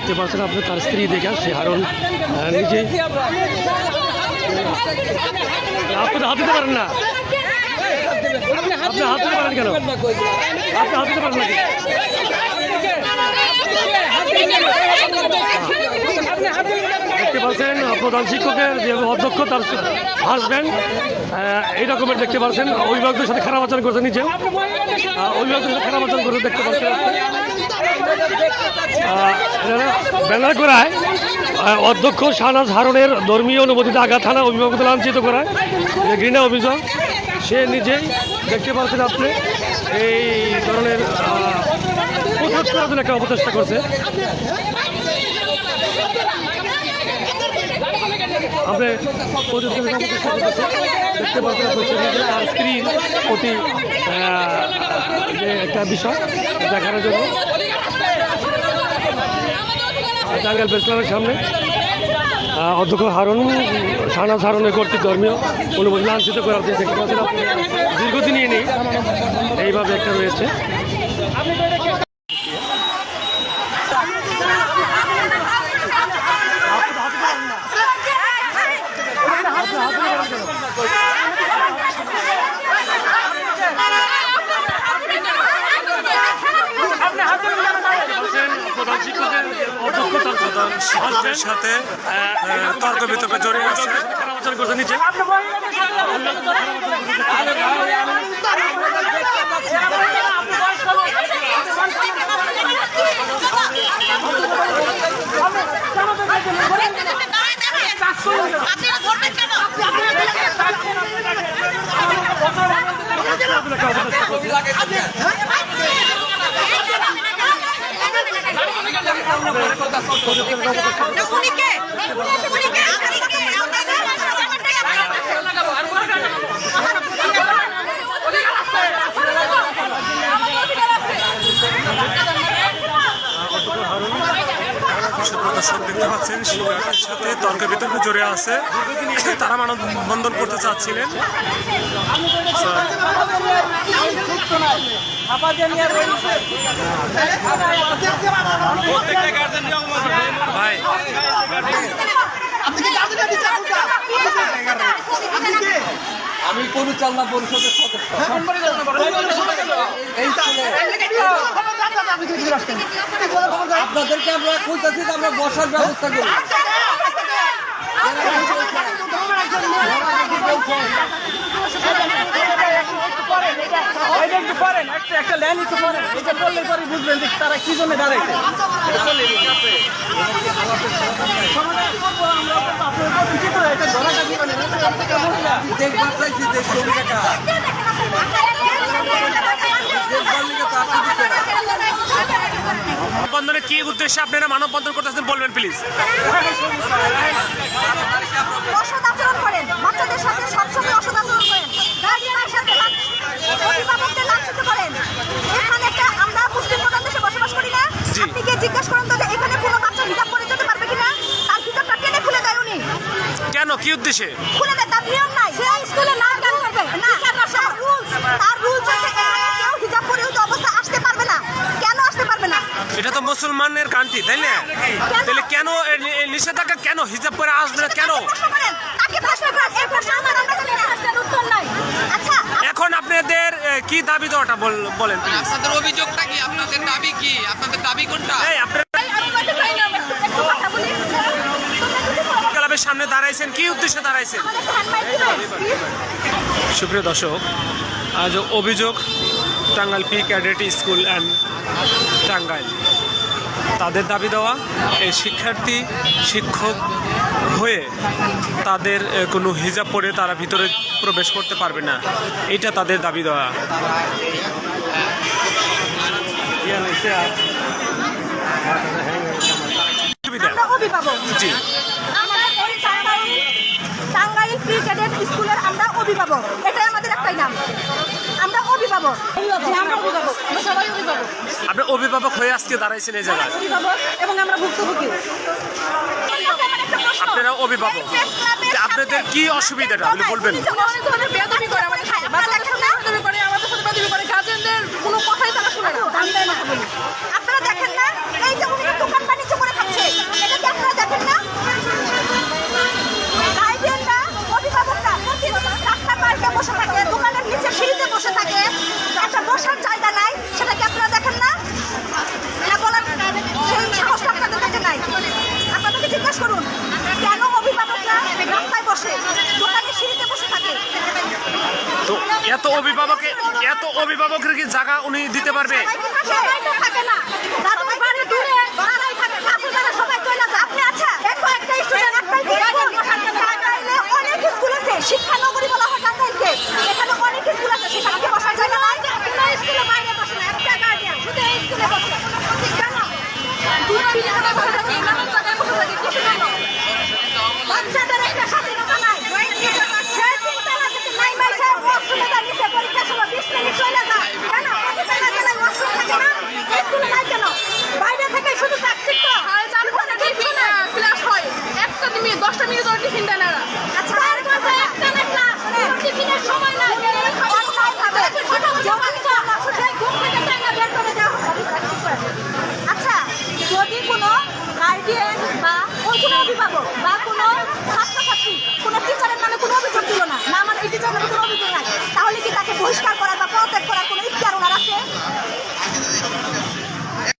দেখতে পাচ্ছেন আপনি তার স্ত্রী দেখা সে হারুন নিজে। আপনি হাত দিতে পারেন না। আপনি হাত দিতে পারেন কেন? আপনি হাত দিতে পারেন নাকি দেখতে পাচ্ছেন প্রধান শিক্ষকের যে অধ্যক্ষ, তার হাজব্যান্ড এই রকমের দেখতে পাচ্ছেন। অভিভাবকদের সাথে খারাপ আচরণ করছে নিজে অভিভাবকদের সাথে খারাপ আচরণ করে দেখতে পাচ্ছেন। ব্যানার করায় অধ্যক্ষ শাহনাজ হারুনের ধর্মীয় অনুমতিতে আঘাত থানা অভিভাবকদের লাঞ্ছিত করায়। ঘৃণা অভিযোগ। সে নিজেই দেখতে পাচ্ছেন আপনি, এই ধরনের একটা অপচেষ্টা করছে। করতেছে। দেখতে প্রতি একটা বিষয় দেখানোর জন্য। টাঙ্গাইল প্রেসক্লাবের সামনে অধ্যক্ষ হারুন শাহনাজ হারুনের কর্তৃক ধর্মীয় অনুমতি লাঞ্ছিত করার যে দেখতে পাচ্ছেন দীর্ঘদিনই নেই এইভাবে একটা রয়েছে প্রধান শিক্ষকের অধ্যক্ষ তার প্রধান সাথে তর্ক বিতর্কে জড়িয়ে আছে আলোচনা করতে নিচে আপনারা ধরবেন কেন উনি কে উনি কে সুপ্রদর্শক দেখতে পাচ্ছেন শিক্ষকের সাথে তর্ক বিতর্কে জড়িয়ে আছে। তারা মানববন্ধন করতে চাচ্ছিলেন। ভাই আমি পরিচালনা পরিষদের সদস্য আপনাদেরকে আমরা কইতাছি যে আমরা বসার ব্যবস্থা করি এটা একটু এটা বললে পরে বুঝবেন যে তারা কি জন্য দাঁড়াইছে। মানে। মানববন্ধনে কি উদ্দেশ্যে আপনারা মানববন্ধন করতেছেন বলবেন প্লিজ করেন বাচ্চাদের সাথে সবসময় করেন। সাথে অভিভাবকদের লাঞ্ছিত করেন এখানে একটা আমরা মুসলিম প্রধান দেশে বসবাস করি না। আপনি গিয়ে জিজ্ঞেস করেন তো এখানে কোনো বাচ্চা হিজাব পরে যেতে পারবে কিনা? তার হিজাবটা টেনে খুলে দেয় উনি। কেন? কি উদ্দেশ্যে? খুলে দেয় তার নিয়ম নাই। সে স্কুলে না গান করবে। না তার রুলস তার রুলস আছে কেউ হিজাব পরে ওই অবস্থা আসতে পারবে না। কেন আসতে পারবে না? এটা তো মুসলমানের কান্ট্রি তাই না? তাহলে কেন নিষেধাজ্ঞা কেন হিজাব করে আসবে না? কেন? তাকে প্রশ্ন করেন। এই প্রশ্ন আমার আমরা জানি না। উত্তর নাই। আচ্ছা আপনাদের কি দাবি দেওয়াটা বল- বলেন আপনাদের অভিযোগটা কি? আপনাদের দাবি কি? আপনাদের দাবি কোনটা। ক্লাবের সামনে দাঁড়াইছেন কি উদ্দেশ্যে দাঁড়াইছেন? সুপ্রিয় দর্শক আজ অভিযোগ Tangail P cadet school and Tangail. তাদের দাবি দেওয়া এই শিক্ষার্থী শিক্ষক হয়ে তাদের কোনো হিজাব পরে তারা ভিতরে প্রবেশ করতে পারবে না। এটা তাদের দাবি দেওয়া। আমরা অভিভাবক। জি। টাঙ্গাইল টাঙ্গাইল ক্যাডেট স্কুলের আমরা অভিভাবক। এটাই আমাদের একটাই নাম। অভিভাবক আমরা অভিভাবক হয়ে আজকে দাঁড়াইছেন এই জায়গায়? এবং আমরা ভুক্তভোগী। আপনারা অভিভাবক। আপনাদের কি অসুবিধাটা? আপনি বলবেন। কোনো কথাই তারা শুনে না। অভিভাবকে এত অভিভাবকের কি জায়গা উনি দিতে পারবে?